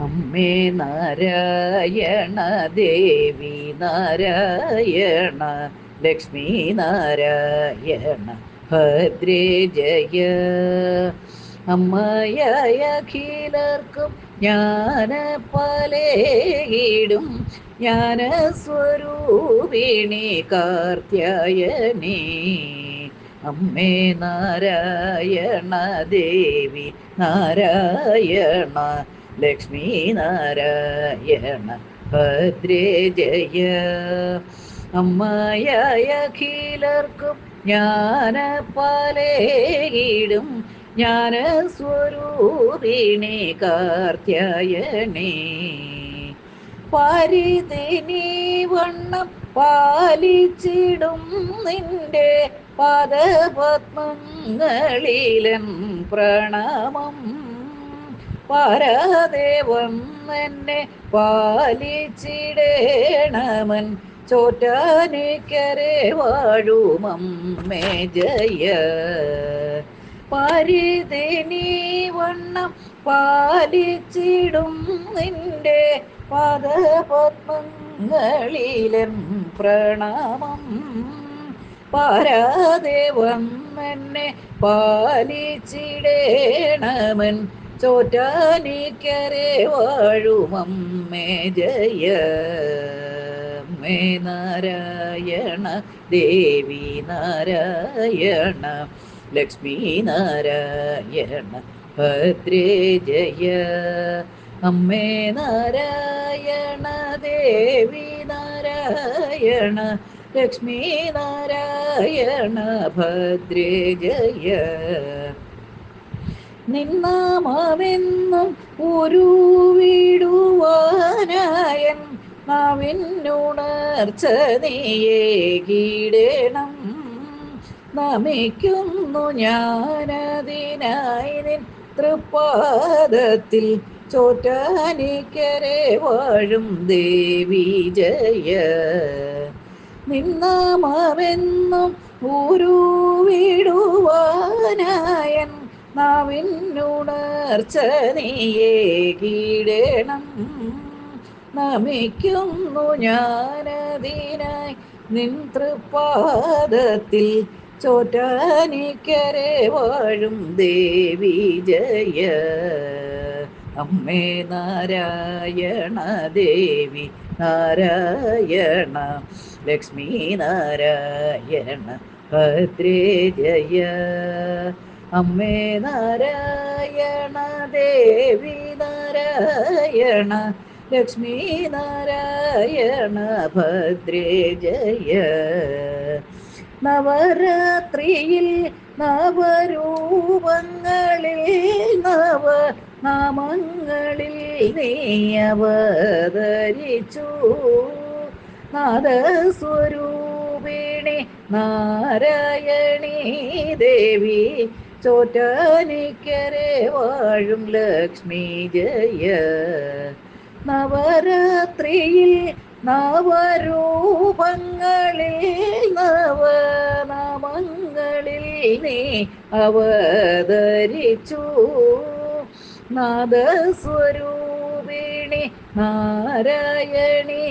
അമ്മേ നാരായണ ദേവി നാരായണ ലക്ഷ്മി നാരായണ ഭദ്രേ ജയ. അമ്മയായ അഖിലർക്കും ജ്ഞാന പലേയിടും ജ്ഞാന സ്വരൂപിണി കാർത്യായനീ. അമ്മേ നാരായണ ദേവി നാരായണ ലക്ഷ്മി നാരായണ ഭദ്രേ ജയ. അമ്മയായ അഖിലർക്കും ജ്ഞാന പാലേടും ജ്ഞാന സ്വരൂപിണി കാർത്യായനീ പരിതിനി വണ്ണം പാലിച്ചിടും നിന്റെ പദപത്മങ്ങളിലും പ്രണാമം. പാരാദേവം എന്നെ പാലിച്ചിടേണമൻ. ചോറ്റാനിക്കരെ വാഴുമമ്മേ ജയ. പരിതിനി വണ്ണം പാലിച്ചിടും നിന്റെ പദപത്മങ്ങളിലും പ്രണാമം. പരദേവം എന്നെ പാലിച്ചിടേണമൻ. ചോറ്റാനിക്കരെ വാഴുമമ്മേ ജയ മേ നാരായണ ദേവി നാരായണ ലക്ഷ്മി നാരായണ ഭദ്രേ ജയ അമ്മേ നാരായണ ദേവി നാരായണ ലക്ഷ്മി നാരായണ ഭദ്രേ ജയ. നിന്നാമെന്നും ഒരു വീടുവാനായൻ നീയേ കീടണം നമിക്കുന്നു ഞാനതിനായി നിൻ തൃപ്പാദത്തിൽ ചോറ്റാനിക്കരെ വാഴും ദേവി ജയ. നിന്നാമാവെന്നും ഒരു വിടുവാനായൻ നീയേ നീയേകിടണം നമിക്കുന്നു ഞാനതിനായി നിൻ തൃപ്പാദത്തിൽ ചോറ്റാനിക്കരെ വാഴും ദേവി ജയ. അമ്മേ നാരായണ ദേവി നാരായണ ലക്ഷ്മി നാരായണ ഭദ്രേ ജയ. അമ്മേ നാരായണ ദേവി നാരായണ ലക്ഷ്മി നാരായണ ഭദ്രേ ജയ. നവരാത്രിയിൽ നവരൂപങ്ങളിൽ നവ നാമങ്ങളിൽ നീ അവതരിച്ചു. നാദസ്വരൂപിണി നാരായണീ ദേവി ചോറ്റാനിക്കരെ വാഴും ലക്ഷ്മി ജയ. നവരാത്രിയിൽ നവരൂപങ്ങളിൽ നവനാമങ്ങളിൽ നീ അവതരിച്ചു. നാദസ്വരൂപിണി നാരായണി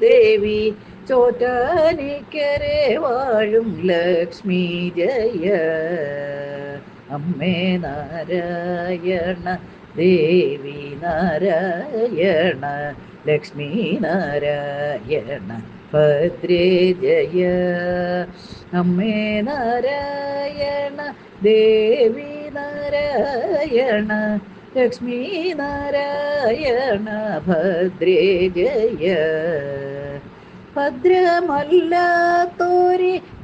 ദേവി ചോറ്റാനിക്കരെ വാഴും ലക്ഷ്മി ജയ. അമ്മേ നാരായണ ദേവി നാരായണ ലക്ഷ്മി നാരായണ ഭദ്രേ ജയ. അമ്മേ നാരായണ ദേവി നാരായണ ലക്ഷ്മി നാരായണ ഭദ്രേ ജയ. ഭദ്രമല്ലാത്തോരി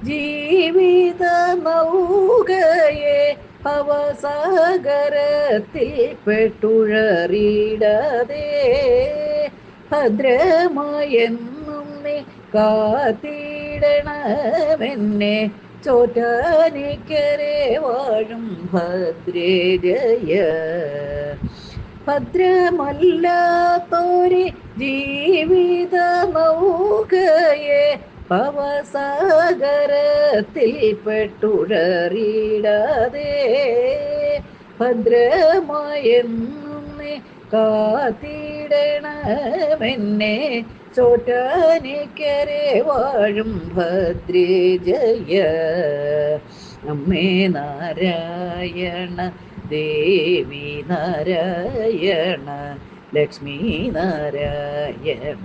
ജീവിത നൗകയെ അവസാഗരത്തിൽ പെട്ടുഴറിയിടാതെ ഭദ്രമായെന്നും നീ കാത്തിടണമെന്നെ. ചോറ്റാനിക്കരെ വാഴും ഭദ്രേ ജയ ഭദ്രമല്ലാത്തോരി ജീവിത നൗകയെ അവസാഗരത്തിൽ പെട്ടുടറിയിടാതെ ഭദ്രമായെന്നെ കാത്തിടണമെന്നെ. ചോട്ടാനിക്കരെ വാഴും ഭദ്രേ ജയ അമ്മേ നാരായണ ദേവി നാരായണ ലക്ഷ്മി നാരായണ.